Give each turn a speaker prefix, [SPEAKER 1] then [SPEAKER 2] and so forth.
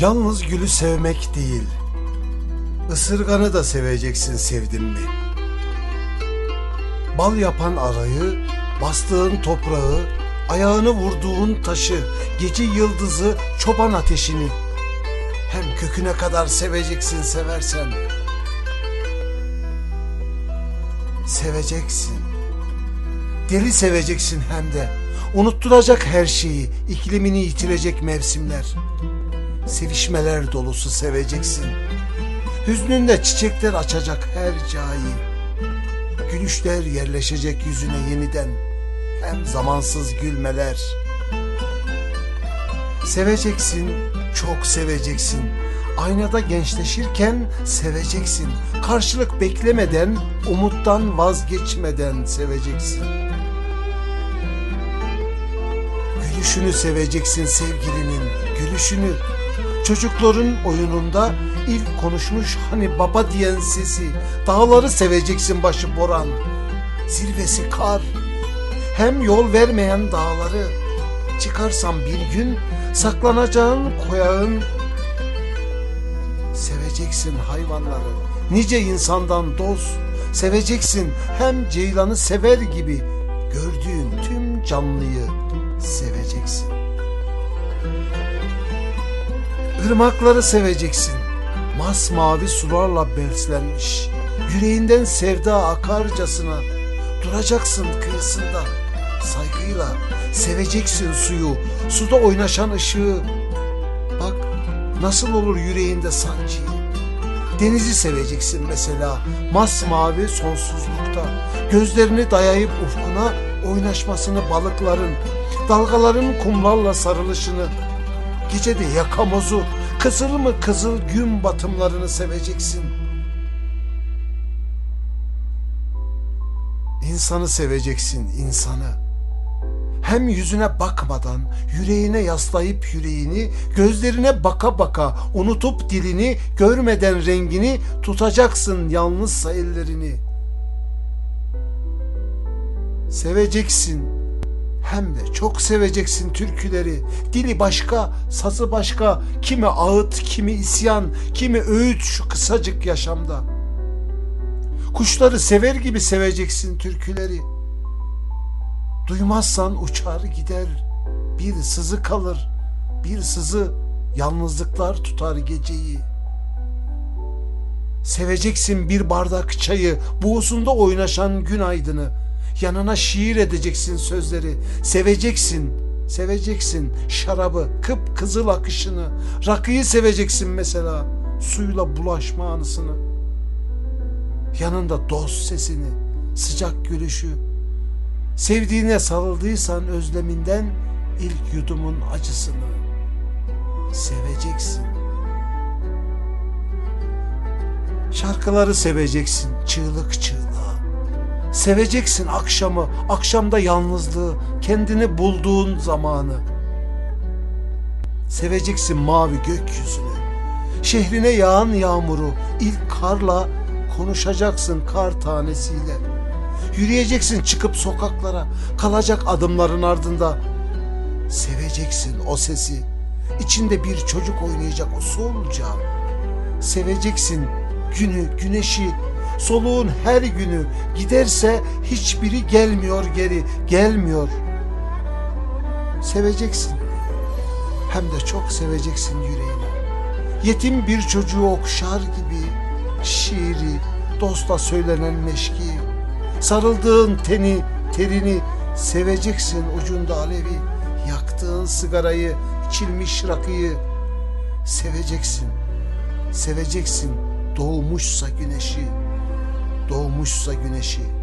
[SPEAKER 1] Yalnız gülü sevmek değil, ısırganı da seveceksin sevdin mi? Bal yapan arayı, bastığın toprağı, ayağını vurduğun taşı, gece yıldızı, çoban ateşini. Hem köküne kadar seveceksin seversen. Seveceksin. Deli seveceksin hem de. Unutturacak her şeyi, iklimini yitirecek mevsimler. Sevişmeler dolusu seveceksin. Hüznünde çiçekler açacak her cayı. Gülüşler yerleşecek yüzüne yeniden. Hem zamansız gülmeler. Seveceksin, çok seveceksin. Aynada gençleşirken seveceksin. Karşılık beklemeden, umuttan vazgeçmeden seveceksin. Gülüşünü seveceksin sevgilinin, gülüşünü. Çocukların oyununda ilk konuşmuş hani baba diyen sesi. Dağları seveceksin başı boran. Zirvesi kar. Hem yol vermeyen dağları. Çıkarsan bir gün saklanacağın koyağın. Seveceksin hayvanları. Nice insandan dost. Seveceksin hem ceylanı sever gibi. Gördüğün tüm canlıyı seveceksin. Irmakları seveceksin. Masmavi sularla beslenmiş. Yüreğinden sevda akarcasına duracaksın kıyısında. Saygıyla seveceksin suyu, suda oynaşan ışığı. Bak nasıl olur yüreğinde sancıyı. Denizi seveceksin mesela masmavi sonsuzlukta. Gözlerini dayayıp ufkuna oynaşmasını balıkların, dalgaların kumlarla sarılışını, gecede yakamozu, kızıl mı kızıl gün batımlarını seveceksin. İnsanı seveceksin insanı. Hem yüzüne bakmadan, yüreğine yaslayıp yüreğini, gözlerine baka baka, unutup dilini, görmeden rengini, tutacaksın yalnızsa ellerini. Seveceksin, hem de çok seveceksin türküleri. Dili başka, sazı başka, kimi ağıt, kimi isyan, kimi öğüt şu kısacık yaşamda. Kuşları sever gibi seveceksin türküleri. Duymazsan uçar gider, bir sızı kalır, bir sızı yalnızlıklar tutar geceyi. Seveceksin bir bardak çayı, buğusunda oynaşan gün aydını. Yanına şiir edeceksin sözleri, seveceksin, seveceksin şarabı, kıp kızıl akışını. Rakıyı seveceksin mesela, suyla bulaşma anısını. Yanında dost sesini, sıcak gülüşü, Sevdiğine sarıldıysan özleminden ilk yudumun acısını seveceksin. Şarkıları seveceksin çığlık çığlığa. Seveceksin akşamı, akşamda yalnızlığı, kendini bulduğun zamanı. Seveceksin mavi gökyüzünü. Şehrine yağan yağmuru ilk karla konuşacaksın kar tanesiyle. Yürüyeceksin çıkıp sokaklara, kalacak adımların ardında. Seveceksin o sesi, içinde bir çocuk oynayacak usulca. Seveceksin günü, güneşi, soluğun her günü giderse hiçbiri gelmiyor geri, gelmiyor. Seveceksin, hem de çok seveceksin yüreğini. Yetim bir çocuğu okşar gibi şiiri, dosta söylenen meşki, Sarıldığın teni, terini seveceksin ucunda alevi. Yaktığın sigarayı, içilmiş rakıyı seveceksin. Seveceksin doğmuşsa güneşi, doğmuşsa güneşi.